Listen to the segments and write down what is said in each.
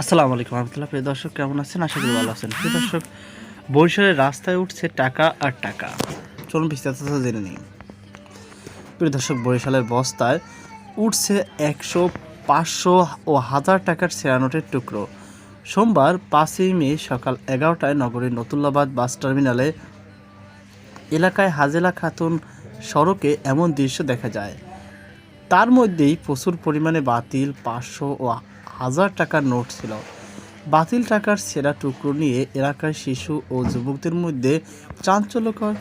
আসসালামু আলাইকুম রহমতুল্লাহ। প্রিয় দর্শক, কেমন আছেন? আশা করি ভালো আছেন। প্রিয় দর্শক, বরিশালের রাস্তায় উঠছে টাকা আর টাকা। চলুন বিস্তারিত জেনে নিই। প্রিয় দর্শক, বরিশালের বস্তায় উঠছে একশো পাঁচশো ও হাজার টাকার নোটের টুকরো। সোমবার পাঁচই মে সকাল এগারোটায় নগরীর নতুল্লাবাদ বাস টার্মিনালে এলাকায় হাজেলা খাতুন সড়কে এমন দৃশ্য দেখা যায়। তার মধ্যেই প্রচুর পরিমাণে বাতিল, পাঁচশো ও হাজার টাকার নোট ছিল। বাতিল টাকার সেরা টুকরো নিয়ে এলাকার শিশু ও যুবকদের মধ্যে চাঞ্চল্যকর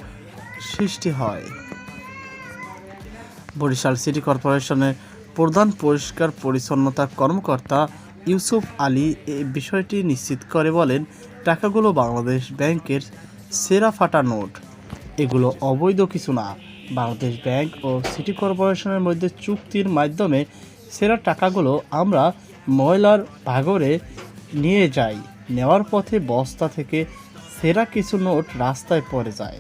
সৃষ্টি হয়। বরিশাল সিটি কর্পোরেশনের প্রধান পরিষ্কার পরিচ্ছন্নতা কর্মকর্তা ইউসুফ আলী এই বিষয়টি নিশ্চিত করে বলেন, টাকাগুলো বাংলাদেশ ব্যাংকের সেরা ফাটা নোট। এগুলো অবৈধ কিছু না। বাংলাদেশ ব্যাংক ও সিটি কর্পোরেশনের মধ্যে চুক্তির মাধ্যমে সেরা টাকাগুলো আমরা ময়লার ভাগরে নিয়ে যাই নেওয়ার পথে বস্তা থেকে সেরা কিছু নোট রাস্তায় পড়ে যায়।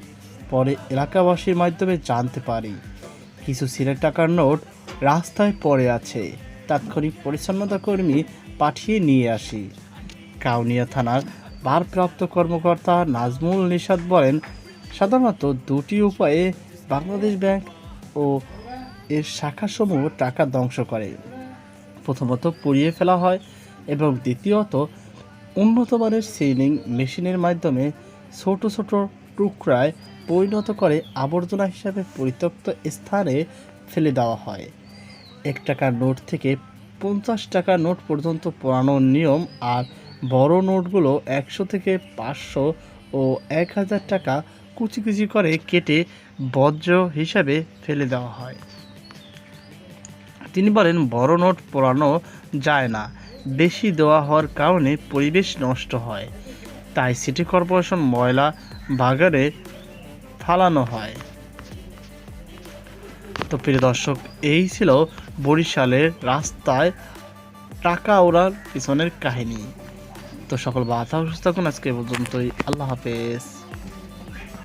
পরে এলাকাবাসীর মাধ্যমে জানতে পারি, কিছু সিরা টাকার নোট রাস্তায় পড়ে আছে। তাৎক্ষণিক পরিচ্ছন্নতা কর্মী পাঠিয়ে নিয়ে আসি। কাউনিয়া থানার ভারপ্রাপ্ত কর্মকর্তা নাজমুল নিশাদ বলেন, সাধারণত দুটি উপায়ে বাংলাদেশ ব্যাংক ও এর শাখাসমূহ টাকা ধ্বংস করে। প্রথমত পুড়িয়ে ফেলা হয় এবং দ্বিতীয়ত উন্নত মানের সিলিং মেশিনের মাধ্যমে ছোট ছোট টুকরায় পরিণত করে আবর্জনা হিসাবে পরিত্যক্ত স্থানে ফেলে দেওয়া হয়। এক টাকার নোট থেকে পঞ্চাশ টাকার নোট পর্যন্ত পড়ানোর নিয়ম আর বড় নোটগুলো একশো থেকে পাঁচশো ও এক হাজার টাকা কুচি কুচি করে কেটে বজ্র হিসাবে ফেলে দেওয়া হয়। তিনি বলেন বড় নোট পোড়ানো যায় না। বেশি দেওয়া হওয়ার কারণে পরিবেশ নষ্ট হয়। তাই সিটি কর্পোরেশন ময়লা বাগারে ফালানো হয়। তো প্রিয় দর্শক, এই ছিল বরিশালের রাস্তায় টাকা ওড়ার পিছনের কাহিনী। তো সকল বাধা সুস্থ থাকুন। আজকে পর্যন্তই। আল্লাহ হাফেজ।